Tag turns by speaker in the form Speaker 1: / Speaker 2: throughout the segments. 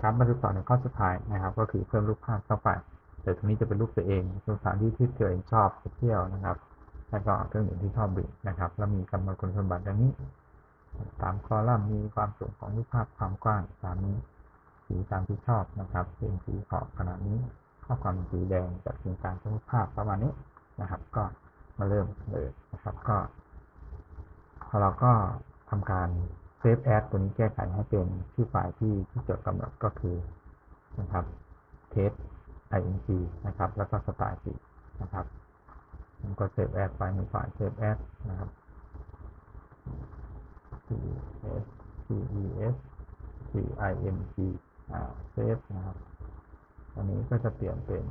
Speaker 1: ครับมาดูต่อในข้อสุดท้ายนะครับ ก็คือเพิ่มรูปภาพเข้าไป แต่ตรงนี้จะเป็นรูปตัวเองสถานที่ที่ตัวเองชอบไปเที่ยวนะครับ แล้วก็เครื่องดื่มที่ชอบดื่มนะครับ แล้วมีกำหนดคุณสมบัติดังนี้ ตามคอลัมน์มีความสูงของรูปภาพความกว้างตามนี้สีตามที่ชอบนะครับ เป็นสีขอบขนาดนี้ข้อความสีแดงจากสีกางของรูปภาพประมาณนี้นะครับ ก็มาเริ่มเลยนะครับ ก็พอเราก็ทำการ เซฟแอดตัวนี้แก้ไขให้เป็นชื่อไฟล์ที่ที่จดกำหนดก็คือนะครับ test ing นะครับ แล้วก็สไตล์สีนะครับผมก็เซฟแอดไปในไฟล์เซฟแอดนะครับ c s c e s c i n g อ่าเซฟนะครับอันนี้ก็จะเปลี่ยนเป็น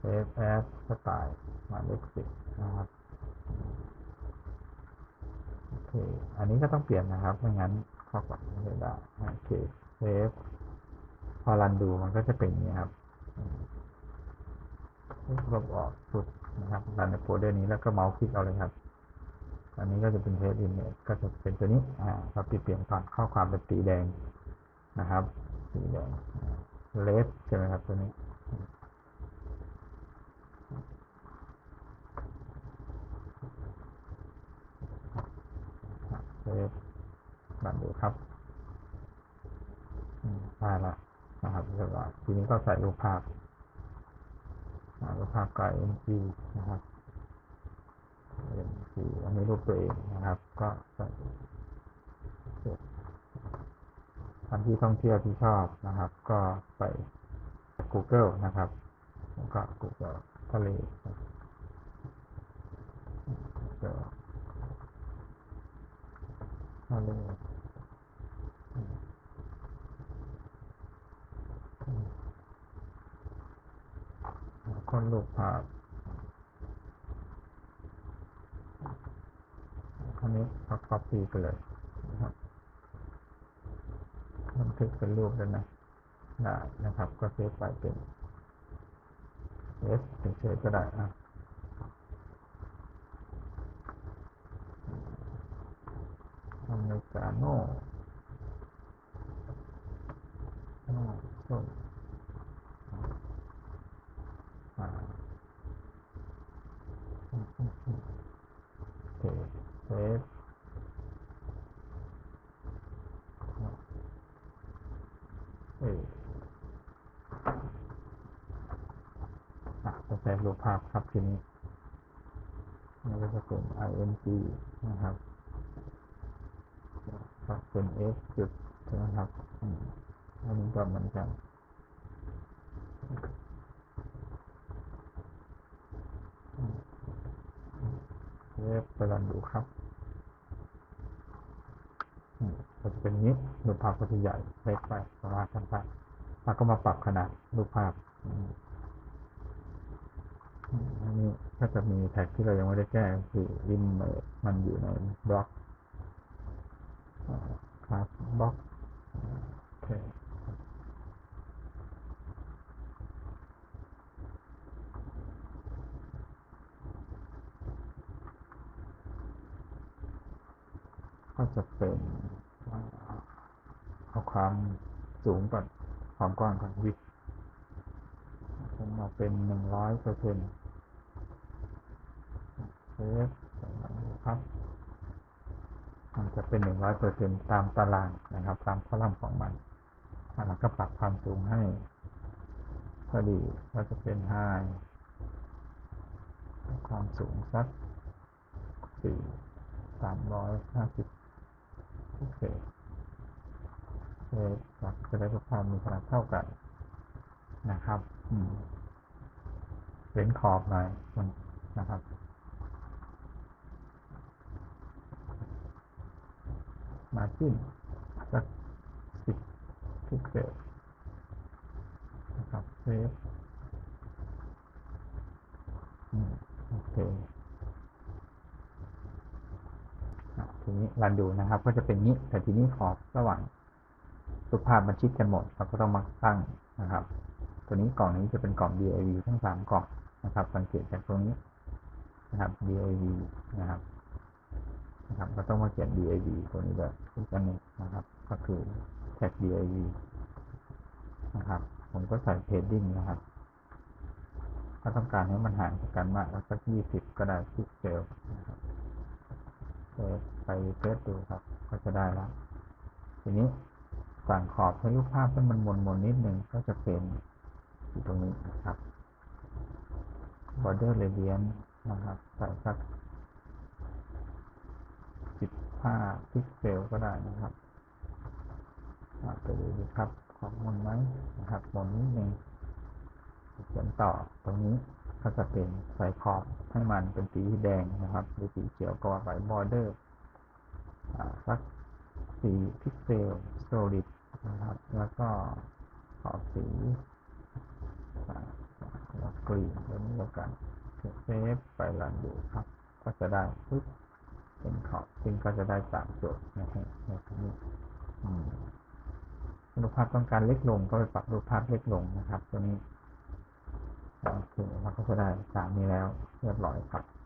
Speaker 1: save as สไตล์หมายเลขสิบนะครับ อเคอันนี้ก็ต้องเปลี่ยนนะครับ ไม่งั้นข้อความไม่ได้โอเคเซฟพอรันดูมันก็จะเป็นอย่างนี้ครับลบออกสุดนะครับรันในโฟลเดอร์นี้แล้วก็เมาส์คลิกเอาเลยครับ อันนี้ก็จะเป็นเทสอินเมจก็จะเป็นตัวนี้ อ่าเราเปลี่ยนก่อนข้อความเป็นสีแดงนะครับ สีแดงเลสใช่ไหมครับตัวนี้ เซฟบันดูครับได้ละนะครับเรียบร้อยทีนี้ก็ใส่รูปภาพรูปภาพกับ MG นะครับ MG อันนี้รูปตัวเองนะครับ ก็ใส่สร็จท่านที่ท่องเที่ยวที่ชอบนะครับ ก็ใส่ Google นะครับแล้วก็ Google ทะเล Google ทะเลคนรูปภาพอันนี้ก็ copy ไปเลยนะครับบันทึกเป็นรูปแล้วนะได้นะครับ ก็เซฟไปเป็น S เป็นเฉยๆก็ได้อะ อเมริกาโน่โน่ส้มโอเคเซฟเอออะจะเซฟรูปภาพครับทีนี้นี่ก็จะเป็น ing นะครับ ครับเป็น f จุดใช่ไหมครับอันนี้ก็เหมือนกันเวฟไปลองดูครับอืมก็จะเป็นนี้รูปภาพก็จะใหญ่เล็กไปประมาณกันไปแล้วก็มาปรับขนาดรูปภาพอันนี้ก็จะมีแท็กที่เรายังไม่ได้แก้คือ image มันอยู่ในบล็อก บล็อกโอเคก็จะเป็นเอาความสูงก่อนความกว้างก่อนวิดผมเอาเป็นหนึ่งร้อยเปอร์เซ็นต์เซฟครับ มันจะเป็นหนึ่งร้อยเปอร์เซ็นตามตารางนะครับ ตามคอลัมน์ของมันแล้วก็ปรับความสูงให้พอดีก็จะเป็นไฮความสูงสักสี่สามร้อยห้าสิบโอเคเซฟครับจะได้รูปภาพมีขนาดเท่ากันนะครับเว้นขอบหน่อยมันนะครับ มาจิ้นสักสิบพิกเซลนะครับเซฟโอเคทีนี้รันดูนะครับ ก็จะเป็นนี้แต่ทีนี้ขอบระหว่างรูปภาพมันชิดกันหมดเราก็ต้องมาตั้งนะครับ ตัวนี้กล่องนี้จะเป็นกล่อง DIV ทั้งสามกล่องนะครับ สังเกตจากตรงนี้นะครับ DIV นะครับ นะครับก็ต้องมาเขียน DIV ตัวนี้แบบอีกอันนึงนะครับ ก็คือแท็ก div นะครับ ผมก็ใส่ padding นะครับ ถ้าต้องการให้มันห่างกันมากแล้วสักยี่สิบก็ได้พิกเซลนะครับเออไปเทสดูครับ ก็จะได้แล้ว ทีนี้สั่งขอบให้รูปภาพให้มันมนมนนิดนึงก็จะเป็นอยู่ตรงนี้นะครับ border radius นะครับ ใส่สัก ห้าพิกเซลก็ได้นะครับไปดูดีครับขอบมนไหมนะครับมนนิดนึงเขียนต่อตรงนี้ก็จะเป็นใส่ขอบให้มันเป็นสีแดงนะครับ หรือสีเขียวก็ว่าไป border อ่าสักสี่พิกเซล solid นะครับ แล้วก็ขอบสีกรีนแบบนี้แล้วกันเซฟไปรันดูครับ ก็จะได้ปึ๊บ เป็นขอบซึ่งก็จะได้สามโจทย์นะฮะในตรงนี้อืมรูปภาพต้องการเล็กลงก็ไปปรับรูปภาพเล็กลงนะครับ ตัวนี้โอเคเราก็จะได้สามนี้แล้วเรียบร้อยครับ